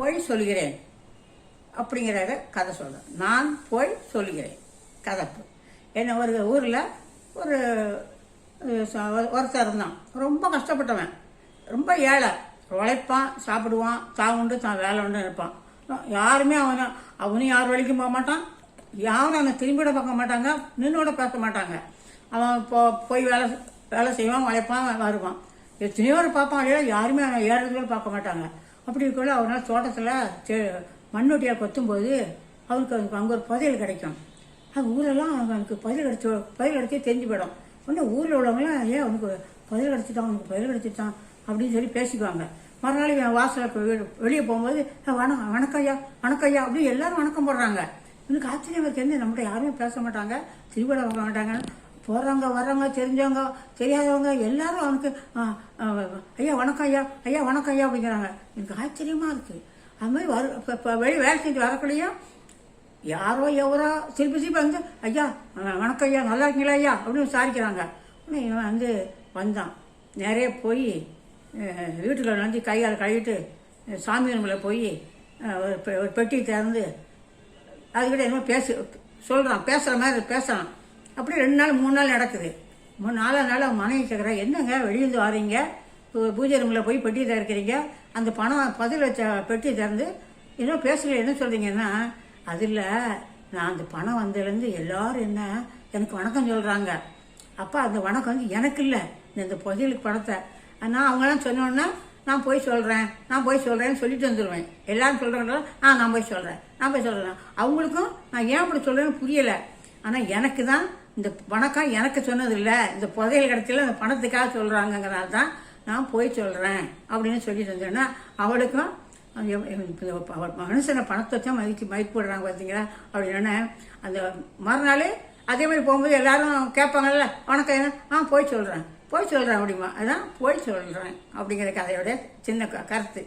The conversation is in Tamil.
போய் சொல்கிறேன். அப்படிங்கிறத கதை சொல்கிறேன் நான் போய் சொல்கிறேன். கதப்பு. என்ன ஒரு ஊரில் ஒரு ச- ஒருத்தர் இருந்தான். ரொம்ப கஷ்டப்பட்டவன். ரொம்ப ஏழை. உழைப்பான் சாப்பிடுவான் தான் உண்டு தான் வேலை உண்டு இருப்பான். யாருமே அவனை அவனும் யார் வழிக்கும் போக மாட்டான். யாரும் அவனை திரும்பிட பார்க்க மாட்டாங்க. நின்னோட பேச மாட்டாங்க. அவன் போ போய் வேலை வேலை செய்வான் உழைப்பான் வருவான். எத்தனையோ ஒரு பார்ப்பான். இல்லையா? யாருமே அவனை ஏறதுல பார்க்க மாட்டாங்க. அப்படி இருக்கல அவனால் தோட்டத்தில் மண்வெட்டியால் கொத்தும்போது அவனுக்கு அங்கே ஒரு புதையல் கிடைக்கும். அது ஊரெல்லாம் அவனுக்கு பதில் கிடச்சி புதையல் கிடைச்சி தெரிஞ்சு போயிடும். உடனே ஊரில் உள்ளவங்களாம் ஏன் அவனுக்கு பதில் கிடச்சிட்டான் அவனுக்கு புதையல் கிடச்சிட்டான் அப்படின்னு சொல்லி பேசிக்குவாங்க. மறுநாள் என் வாசலுக்கு வெளியே போகும்போது வணக்கம் வணக்கம் ஐயா வணக்கம் ஐயா அப்படின்னு எல்லாரும் வணக்கம் போடுறாங்க. எனக்கு ஆச்சரியம் இருக்கு நம்மகிட்ட யாருமே பேச மாட்டாங்க திருவிழா வாங்க மாட்டாங்க போகிறவங்க வர்றவங்க தெரிஞ்சவங்க தெரியாதவங்க எல்லாரும் அவனுக்கு "ஆ, ஐயா வணக்கம் ஐயா ஐயா வணக்கம் ஐயா அப்படிங்கிறாங்க. எனக்கு ஆச்சரியமாக இருக்குது அது மாதிரி வர இப்போ இப்போ வெளியே வேலை செஞ்சு வரக்குள்ளேயும் யாரோ எவரோ திருப்பி திருப்பி வந்து ஐயா வணக்கம் ஐயா நல்லா இருக்கீங்களா ஐயா? அப்படின்னு விசாரிக்கிறாங்க. உடனே இவன் வந்து வந்தான். நிறைய போய் வீட்டுக்குள்ள வந்து கையால் கழுவிட்டு சாமி ரூமில் போய் ஒரு பெ- ஒரு பெட்டி திறந்து அதுக்கிட்ட என்னமோ பேசி சொல்கிறான் பேசுகிற மாதிரி பேசுகிறான் அப்படியே ரெண்டு நாள் மூணு நாள் நடக்குது. மூணு நாலாவது நாள் அவன் மனைவி கேட்குறா என்னங்க வெளியிருந்து வாரீங்க? பூஜை ரூமில் போய் பெட்டி திறக்கிறீங்க? அந்த பணம் பதில் வச்ச பெட்டி திறந்து இன்னும் பேசுகிற என்ன சொல்கிறீங்கன்னா அது இல்லை நான் அந்த பணம் வந்ததுலேருந்து எல்லாரும் என்ன எனக்கு வணக்கம் சொல்கிறாங்க அப்போ அந்த வணக்கம் வந்து எனக்கு இல்லை. இந்த பதிலுக்கு பணத்தை. நான் அவங்களாம் சொன்னோன்னா நான் போய் சொல்கிறேன் நான் போய் சொல்கிறேன்னு சொல்லிட்டு வந்துடுவேன் எல்லாரும் சொல்கிறாங்களோ ஆ நான் போய் சொல்கிறேன் நான் போய் சொல்கிறேன் அவங்களுக்கும் நான் ஏன் அப்படி சொல்கிறேன்னு புரியலை. ஆனால் எனக்கு தான் இந்த பணக்கம் எனக்கு சொன்னதில்லை இந்த புதையல் கிடைச்சல இந்த பணத்துக்காக சொல்கிறாங்கங்கிறனால தான் நான் போய் சொல்கிறேன் அப்படின்னு சொல்லிட்டு வந்தேன்னா அவளுக்கும் இந்த மனுஷனை பணத்தை வச்சா மதிச்சு மதிப்பிடுறாங்க பார்த்தீங்களா அப்படின்னா அந்த மறுநாள் அதே மாதிரி போகும்போது எல்லாரும் கேட்பாங்கல்ல உனக்கு என்ன? ஆ போய் சொல்கிறேன் போய் சொல்கிறேன் அப்படிமா. அதான் போய் சொல்கிறேன் அப்படிங்கிற கதையோட சின்ன கருத்து.